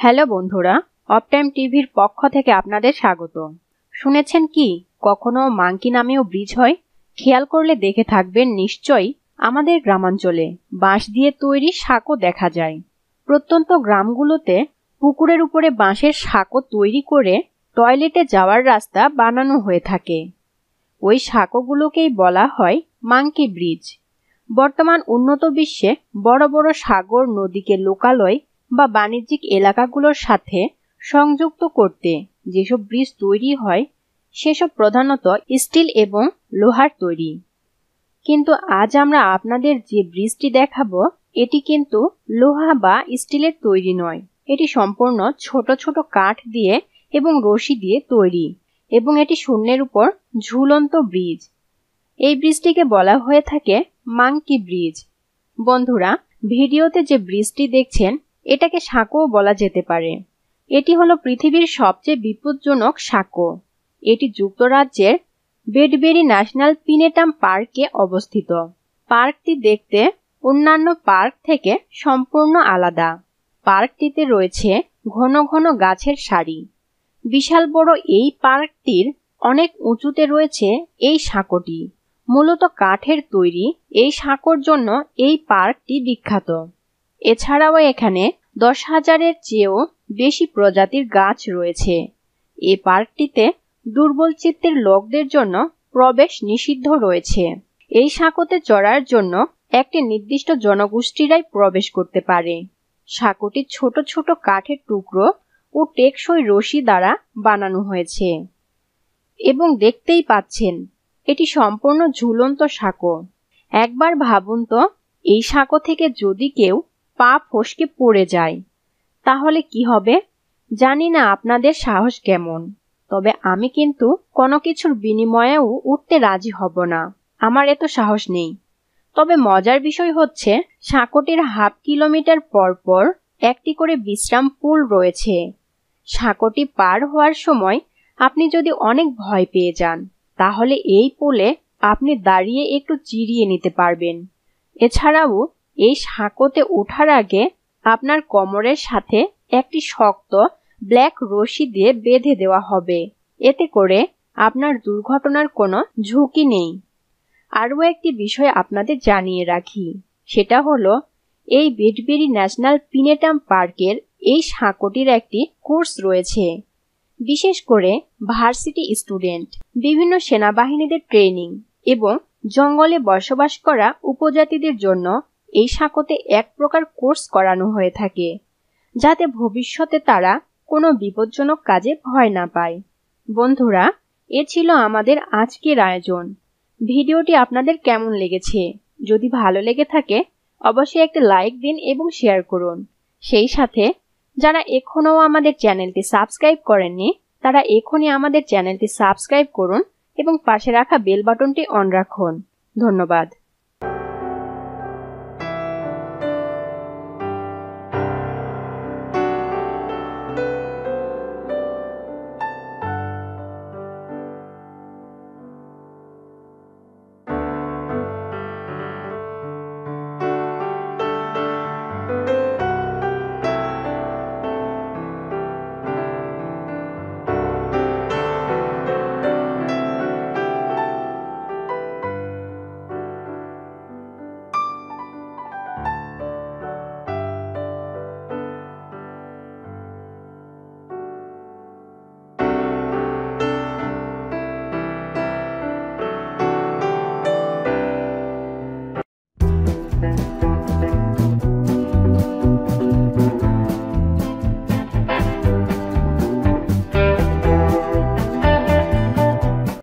Hello বন্ধুরা অপটাইম টিভির পক্ষ থেকে আপনাদের স্বাগত শুনেছেন কি, কখনো মাঙ্কি নামেও ব্রিজ হয়? খেয়াল করলে দেখে থাকবেন নিশ্চয়ই আমাদের গ্রামাঞ্চলে বাঁশ দিয়ে তৈরি সাঁকো দেখা যায়। প্রত্যন্ত গ্রামগুলোতে পুকুরের উপরে বাঁশের সাঁকো তৈরি করে টয়লেটে যাওয়ার রাস্তা বানানো হয়ে থাকে। ওই সাঁকোগুলোকেই বলা হয় মাঙ্কি ব্রিজ। বর্তমান উন্নত বিশ্বে বড় বড় সাগর নদীকে লোকালয় বা বাণিজ্যিক এলাকাগুলোর সাথে সংযুক্ত করতে যেসব ব্রিজ তৈরি হয়, সেসব প্রধানত স্টিল এবং লোহার তৈরি। কিন্তু আজ আমরা আপনাদের যে ব্রিজটি দেখাবো, এটি কিন্তু লোহা বা স্টিলের তৈরি নয়। এটি সম্পূর্ণ ছোট ছোট কাঠ দিয়ে এবং রশি দিয়ে তৈরি এবং এটি শূন্যের উপর ঝুলন্ত ব্রিজ। এই ব্রিজটিকে বলা হয়ে থাকে মাংকি ব্রিজ। বন্ধুরা, ভিডিওতে যে ব্রিজটি দেখছেন এটাকে সাঁকোও বলা যেতে পারে। এটি হলো পৃথিবীর সবচেয়ে বিপজ্জনক সাঁকো। এটি যুক্তরাজ্যের বেডবেরি ন্যাশনাল পিনেটাম পার্কে অবস্থিত। পার্কটি দেখতে অন্যান্য পার্ক থেকে সম্পূর্ণ আলাদা। পার্কটিতে রয়েছে ঘন ঘন গাছের সারি। বিশাল বড় এই পার্কটির অনেক উঁচুতে রয়েছে এই সাঁকোটি। মূলত কাঠের তৈরি এই সাঁকোর জন্য এই পার্কটি বিখ্যাত। এছাড়াও এখানে দশ হাজারের চেয়েও বেশি প্রজাতির গাছ রয়েছে। এ পার্কটিতে দুর্বল চিত্তের লোকদের জন্য প্রবেশ নিষিদ্ধ রয়েছে। এই সাঁকোতে চড়ার জন্য একটি নির্দিষ্ট জনগোষ্ঠীরাই প্রবেশ করতে পারে। সাঁকোটি ছোট ছোট কাঠের টুকরো ও টেকসই রশি দ্বারা বানানো হয়েছে। এবং দেখতেই পাচ্ছেন, এটি সম্পূর্ণ ঝুলন্ত সাঁকো। একবার ভাবুন তো, এই সাঁকো থেকে যদি কেউ পা ফসকে পড়ে যায়। তাহলে কি হবে? জানি না আপনাদের সাহস কেমন। তবে আমি কিন্তু কোনো কিছুর বিনিময়েও উঠতে রাজি হব না। আমার এত সাহস নেই। তবে মজার বিষয় হচ্ছে, সাঁকোটির হাফ কিলোমিটার পর পর একটি করে বিশ্রাম পুল রয়েছে। সাঁকোটি পার হওয়ার সময় আপনি যদি অনেক ভয় পেয়ে যান, তাহলে এই পুলে আপনি দাঁড়িয়ে একটু চিরিয়ে নিতে পারবেন। এছাড়াও এই সাঁকোতে ওঠার আগে আপনার কোমরের সাথে একটি শক্ত ব্ল্যাক রশি দিয়ে বেঁধে দেওয়া হবে। এতে করে আপনার দুর্ঘটনার কোনো ঝুঁকি নেই। আরও একটি বিষয় আপনাদের জানিয়ে রাখি। সেটা হলো, এই বেডবেরি ন্যাশনাল পিনেটাম পার্কের এই সাঁকোটির একটি কোর্স রয়েছে। বিশেষ করে ভার্সিটি স্টুডেন্ট, বিভিন্ন সেনাবাহিনীদের ট্রেনিং এবং জঙ্গলে বসবাস করা উপজাতিদের জন্য এই সাঁকোতে এক প্রকার কোর্স করানো হয়ে থাকে, যাতে ভবিষ্যতে তারা কোনো বিপজ্জনক কাজে ভয় না পায়। বন্ধুরা, এ ছিল আমাদের আজকের আয়োজন। ভিডিওটি আপনাদের কেমন লেগেছে? যদি ভালো লেগে থাকে, অবশ্যই একটা লাইক দিন এবং শেয়ার করুন। সেই সাথে, যারা এখনও আমাদের চ্যানেলটি সাবস্ক্রাইব করেননি, তারা এখনই আমাদের চ্যানেলটি সাবস্ক্রাইব করুন এবং পাশে রাখা বেল বাটনটি অন রাখুন। ধন্যবাদ।